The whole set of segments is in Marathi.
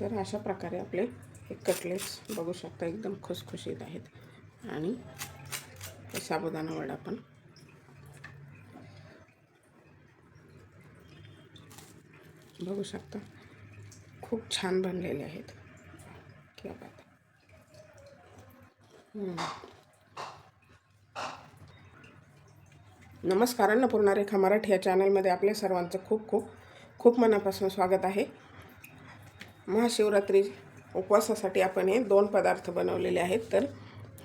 तर अशा प्रकारे आपले हे कटलेट्स बघू शकता एकदम खुसखुशीत आहेत. आणि हे साबुदाणा वडा पण. बघू शकता खूप छान बनलेले आहेत. क्या बात. नमस्कार अन्नपूर्णा रेखा मराठी या चॅनलमध्ये आपल्या सर्वांचं खूप खूप खूप मनापासून स्वागत आहे. महाशिवरात्री उपवासासाठी आपण हे दोन पदार्थ बनवलेले आहेत. तर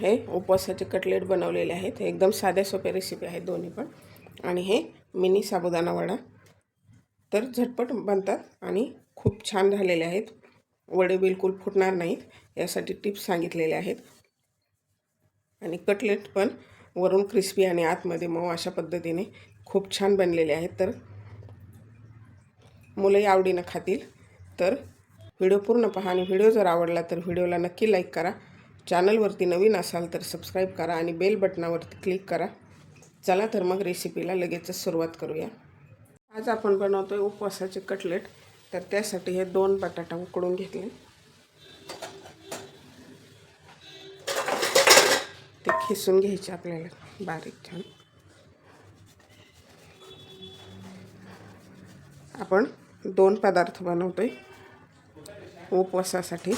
हे उपवासाचे कटलेट बनवलेले आहेत. हे एकदम साध्या सोप्या रेसिपी आहेत दोन्ही पण. आणि हे मिनी साबुदाणा वडा. तर झटपट बनतात आणि खूप छान झालेले आहेत. वडे बिलकुल फुटणार नाहीत. यासाठी टिप्स सांगितलेले आहेत. आणि कटलेट पण वरून क्रिस्पी आणि आतमध्ये मऊ अशा पद्धतीने खूप छान बनलेले आहेत. तर मुलंही आवडीनं खातील. तर व्हिडिओ पूर्ण पहा आणि व्हिडिओ जर आवडला तर व्हिडिओला नक्की लाईक करा. चॅनलवरती नवीन असाल तर सबस्क्राईब करा आणि बेल बटनावरती क्लिक करा. चला तर मग रेसिपीला लगेचच सुरुवात करूया. आज आपण बनवतो आहे उपवासाचे कटलेट तर त्यासाठी हे दोन बटाटा उकडून घेतले. ते खिसून घ्यायचे आपल्याला. बारीक छान. आपण दोन पदार्थ बनवतोय. उपवासासाठी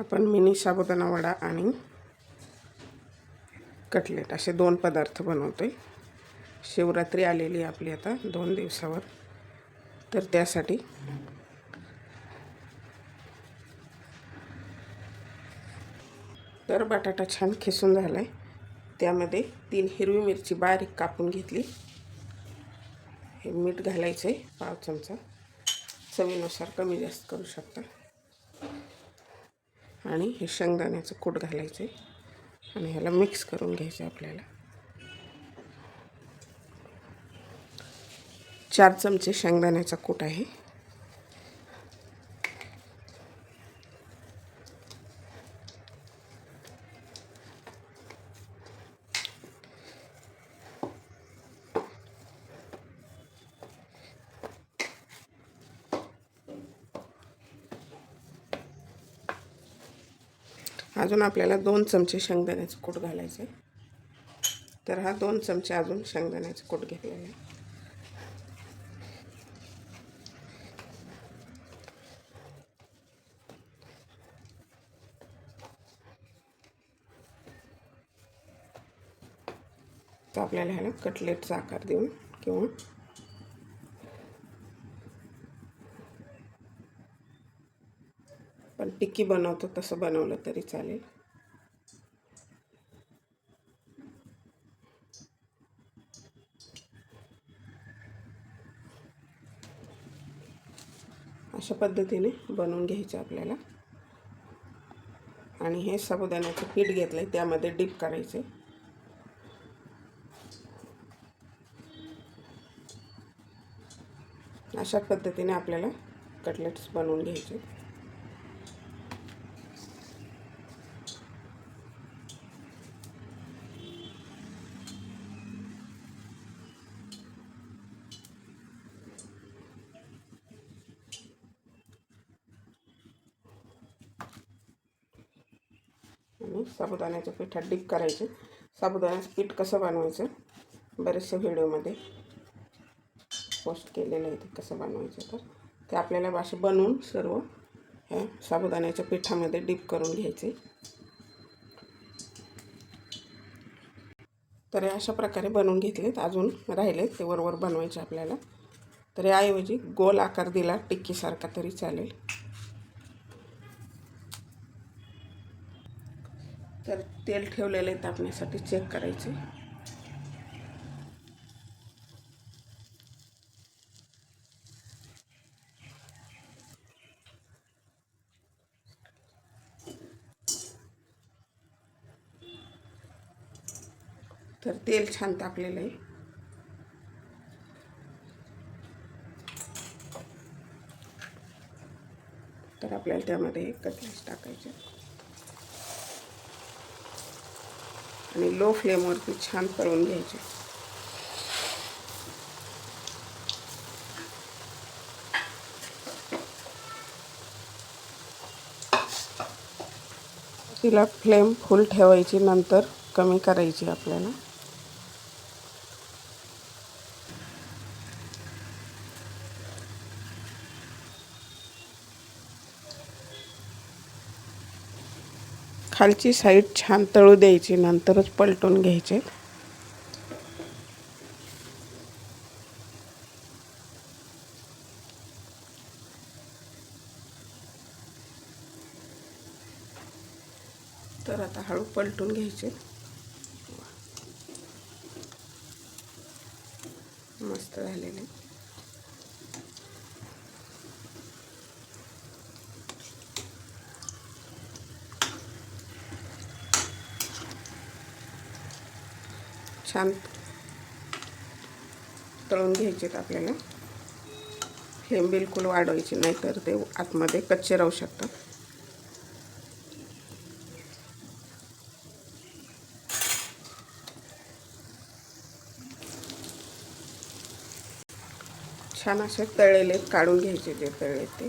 आपण मिनी साबुदाणा वडा आणि कटलेट असे दोन पदार्थ बनवतो आहे शिवरात्री आलेली आहे आपली आता दोन दिवसावर. तर त्यासाठी तर बटाटा छान खिसून झाला आहे त्यामध्ये तीन हिरवी मिरची बारीक कापून घेतली. हे मीठ घालायचं आहे पाव चमचा. चवीनुसार कमी जास्त करू शकता. आणि हे शेंगदाण्याचं कूट घालायचं आहे आणि ह्याला मिक्स करून घ्यायचं आहे आपल्याला. चार चमचे शेंगदाण्याचा कूट आहे. अजून आपल्याला दोन चमचे शेंगदाण्याचं कूट घालायचं तर हा दोन चमचे अजून शेंगदाण्याचं कूट घेतलेला आहे. तर आपल्याला ह्याला कटलेटचा आकार देऊन किंवा पण टिक्की बनवतो तसं बनवलं तरी चालेल. अशा पद्धतीने बनवून घ्यायचं आपल्याला. आणि हे साबुदाण्याचं पीठ घेतलं आहे त्यामध्ये डीप करायचे. अशा पद्धतीने आपल्याला कटलेट्स बनवून घ्यायचे आणि साबुदाण्याच्या पिठात डीप करायचे. साबुदाण्याचं पीठ कसं बनवायचं? बरेचसे व्हिडिओमध्ये पोस्ट केलेलं आहे ते कसं बनवायचं तर. ते आपल्याला असे बनवून सर्व ह्या साबुदाण्याच्या पिठामध्ये डीप करून घ्यायचे. तर अशा प्रकारे बनवून घेतलेत. अजून राहिलेत. ते वरवर बनवायचे आपल्याला. तर याऐवजी गोल आकार दिला. टिक्कीसारखा तरी चालेल. तर तेल ठेवलेलं आहे तापण्यासाठी चेक करायचे. तर तेल छान तापलेलं आहे. तर आपल्याला त्यामध्ये कटलेस टाकायचे आणि लो फ्लेमवरती छान करून घ्यायचे. तिला फ्लेम फुल ठेवायची नंतर कमी करायची आपल्याला. खालची साईड छान तळू द्यायची नंतरच पलटून घ्यायचे. तर आता हळू पलटून घ्यायचे. मस्त झालेले. छान तळून घ्यायचेत आपल्याला. फ्लेम बिलकुल वाढवायची नाही तर ते आतमध्ये कच्चे राहू शकतात. छान असे तळलेले काढून घ्यायचे जे तळले ते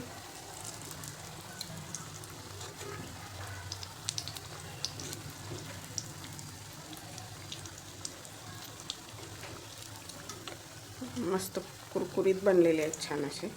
मस्त कुरकुरीत बनलेले आहेत छान असे.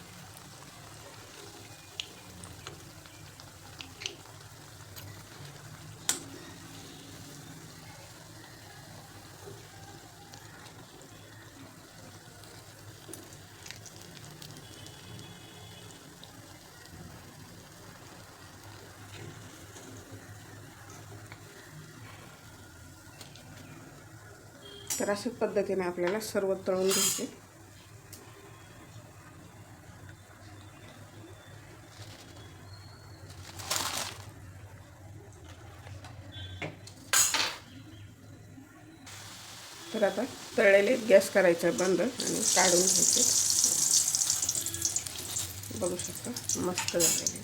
तर अशा पद्धतीने आपल्याला सर्व तळून घ्यायचे. तर आता तळलेले गॅस करायचा बंद आणि काढून घ्यायचे. बघू शकता मस्त झालेले.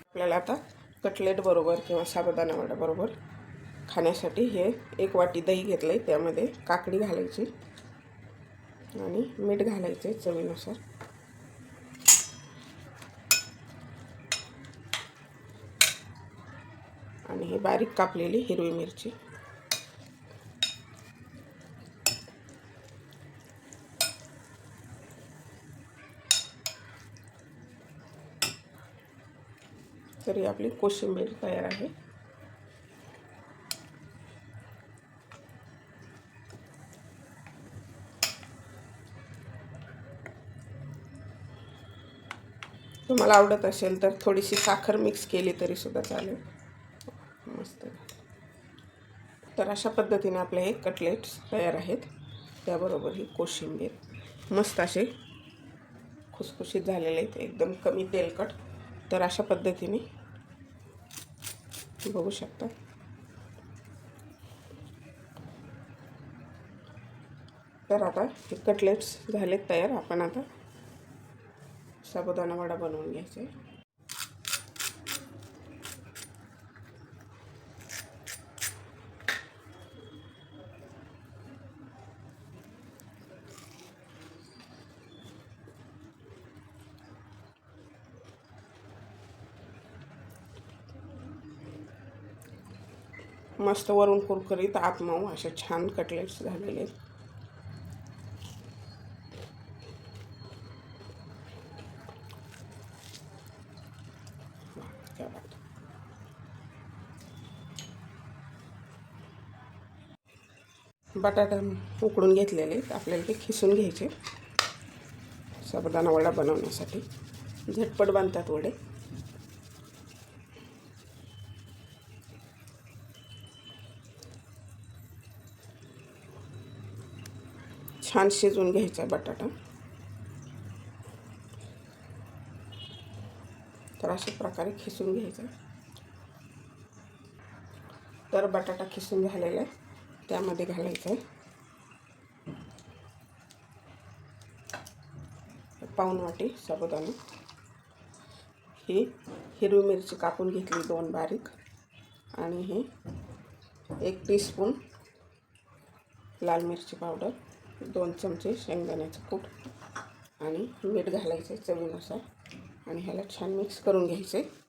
आपल्याला आता कटलेट बरोबर किंवा साबुदाणा वडा बरोबर खाण्यासाठी हे एक वाटी दही घेतलं आहे त्यामध्ये काकडी घालायची. आणि मीठ घालायचे चवीनुसार. आणि ही बारीक कापलेली हिरवी मिरची. तरी आपली कोशिंबीर तयार आहे. तुम्हाला आवडत असेल तर थोडीशी साखर मिक्स केली तरी सुद्धा चालेल. मस्त. तर अशा पद्धतीने आपले हे कटलेट्स तयार आहेत. त्याबरोबर ही कोशिंबीर. मस्त असे खुसखुशीत झालेले आहेत. एकदम कमी तेलकट तर अशा पद्धतीने बघू शकता. तर आता हे कटलेट्स झालेत तयार. आपण आता साबुदाणा वडा बनवून घ्यायचा. आहे मस्त वरून कुरकुरीत आत मऊ असे छान कटलेट्स झालेले आहेत क्या बात. बटाटा उकडून घेतलेले आहेत. आपल्याला ते खिसून घ्यायचे. साबुदाणा वडा बनवण्यासाठी. झटपट बनतात वडे. छान शिजवून घ्यायचा बटाटा. तर अशा प्रकारे खिसून घ्यायचा तर बटाटा खिसून झालेला आहे. त्यामध्ये घालायचं आहे पाऊन वाटी साबुदाणा. ही हिरवी मिरची कापून घेतली दोन बारीक. आणि हे एक टीस्पून लाल मिरची पावडर दोन चमचे शेंगदाण्याचं कूट आणि मीठ घालायचं आहे चवीनुसार. आणि ह्याला छान मिक्स करून घ्यायचं आहे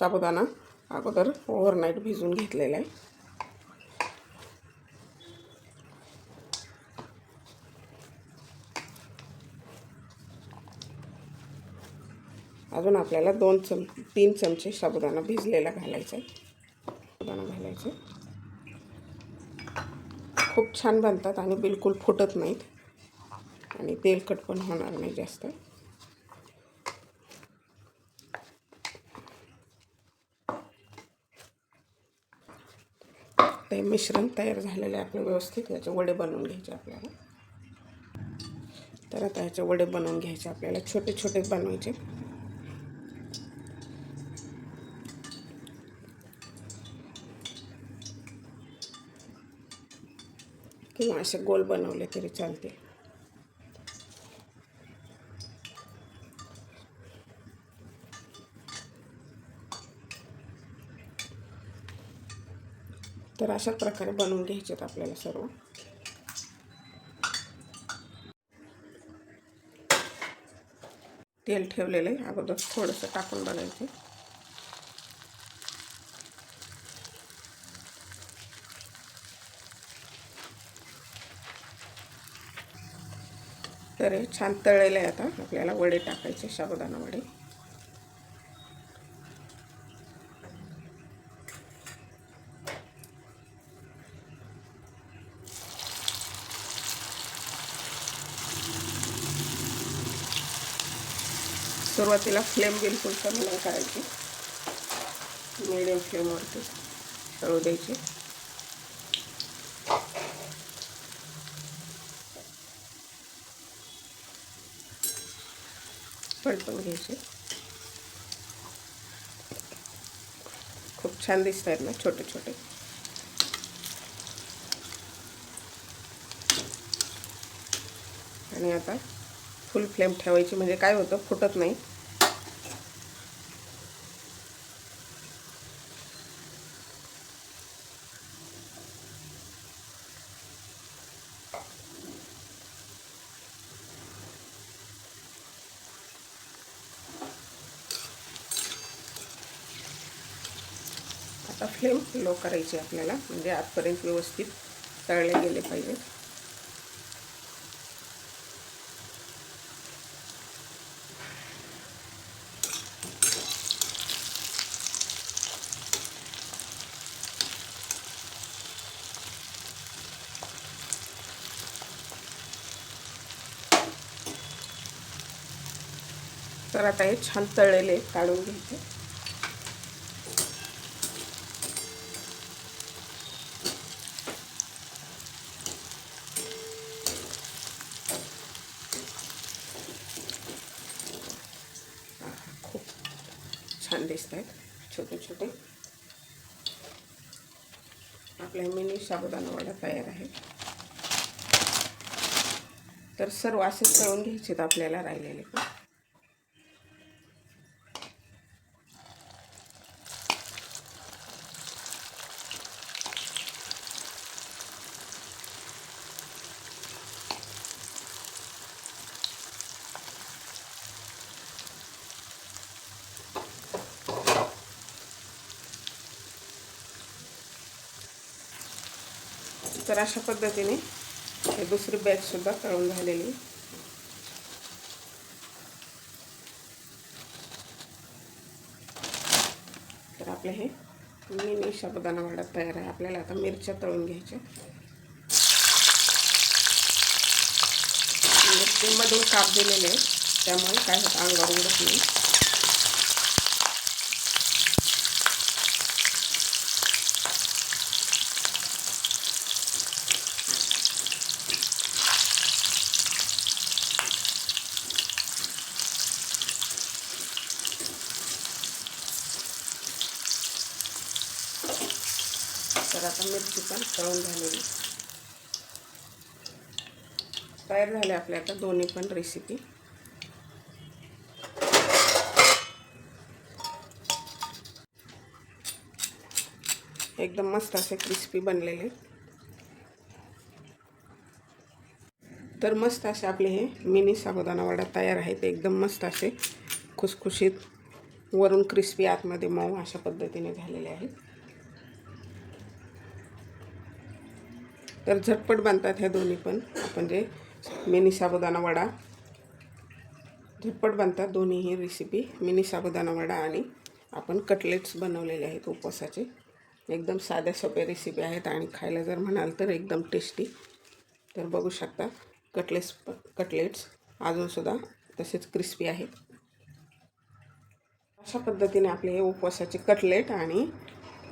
साबुदाणा अगोदर ओव्हरनाईट भिजून घेतलेला आहे. अजून आपल्याला दोन चम तीन चमचे साबुदाणा भिजलेला घालायचा आहे. साबुदाणा घालायचे खूप छान बनतात आणि बिलकुल फुटत नाहीत. आणि तेलकट पण होणार नाही जास्त. ते मिश्रण तयार झालेले आहे आपलं व्यवस्थित. याचे वडे बनवून घ्यायचे आपल्याला. तर आता ह्याचे वडे बनवून घ्यायचे आपल्याला. छोटे छोटे बनवायचे. किंवा असे गोल बनवले तरी चालतील. तर अशा प्रकारे बनवून घ्यायचेत आपल्याला सर्व. तेल ठेवलेलं आहे. अगोदर थोडंसं टाकून बघायचं तर हे छान तळलेलं आहे आता. आपल्याला वडे टाकायचे शाबुदाना वडे. सुरुवातीला फ्लेम बिलकुल कमी नाही करायची. मिडियम फ्लेमवरती तळू द्यायची. पलटून घ्यायचे. खूप छान दिसत आहेत ना छोटे छोटे. आणि आता फुल फ्लेम ठेवायची म्हणजे काय होतं फुटत नाही. आता फ्लेम लो करायची आपल्याला. म्हणजे आतपर्यंत व्यवस्थित तळले गेले पाहिजे. तर आता हे छान तळलेले काढून घ्यायचे खूप छान दिसत आहेत छोटे छोटे आपल्या मिनी साबुदाणा वडा तयार आहे. तर सर्व असे तळून घ्यायचे आपल्याला राहिलेले. तर अशा पद्धतीने हे दुसरी बॅचसुद्धा तळून झालेली. तर आपले हे मिनी साबुदाणा वडा तयार आहे. आपल्याला आता मिरच्या तळून घ्यायच्या. मिरचीमधून काप दिलेले आहे. त्यामुळे काय होतं? अंगावर उडत नाही. तर आता मिरची पण तळून झालेली. तयार झाले आपल्या आता दोन्ही पण रेसिपी एकदम मस्त असे क्रिस्पी बनलेले. तर मस्त असे आपले हे मिनी साबुदाणा वडा तयार आहेत. एकदम मस्त असे खुसखुशीत वरून क्रिस्पी आतमध्ये मऊ अशा पद्धतीने झालेले आहेत. तर झटपट बनतात ह्या दोन्ही पण. आपण जे मिनी साबुदाणा वडा झटपट बनतात दोन्हीही रेसिपी मिनी साबुदाणा वडा आणि आपण कटलेट्स बनवलेले आहेत उपवासाचे. एकदम साध्या सोप्या रेसिपी आहेत आणि खायला जर म्हणाल तर एकदम टेस्टी तर बघू शकता कटलेट्स कटलेट्स अजूनसुद्धा तसेच क्रिस्पी आहेत. अशा पद्धतीने आपले हे उपवासाचे कटलेट आणि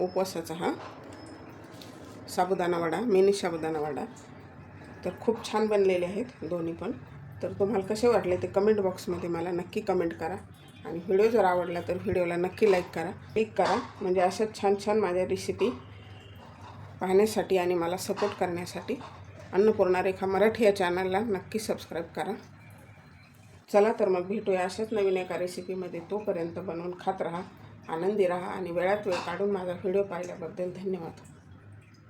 उपवासाचा हा साबुदाणा वडा मिनी साबुदाणा वडा. तर खूप छान बनलेले आहेत दोन्ही पण. तर तुम्हाला कसे वाटले ते कमेंट बॉक्समध्ये मला नक्की कमेंट करा. आणि व्हिडिओ जर आवडला तर व्हिडिओला नक्की लाईक करा. क्लिक करा. म्हणजे अशाच छान छान माझ्या रेसिपी पाहण्यासाठी आणि मला सपोर्ट करण्यासाठी अन्नपूर्णा रेखा मराठी या चॅनलला नक्की सबस्क्राईब करा. चला तर मग भेटूया अशाच नवीन एका रेसिपीमध्ये तोपर्यंत बनवून खात राहा आनंदी राहा आणि वेळात वेळ काढून माझा व्हिडिओ पाहिल्याबद्दल धन्यवाद.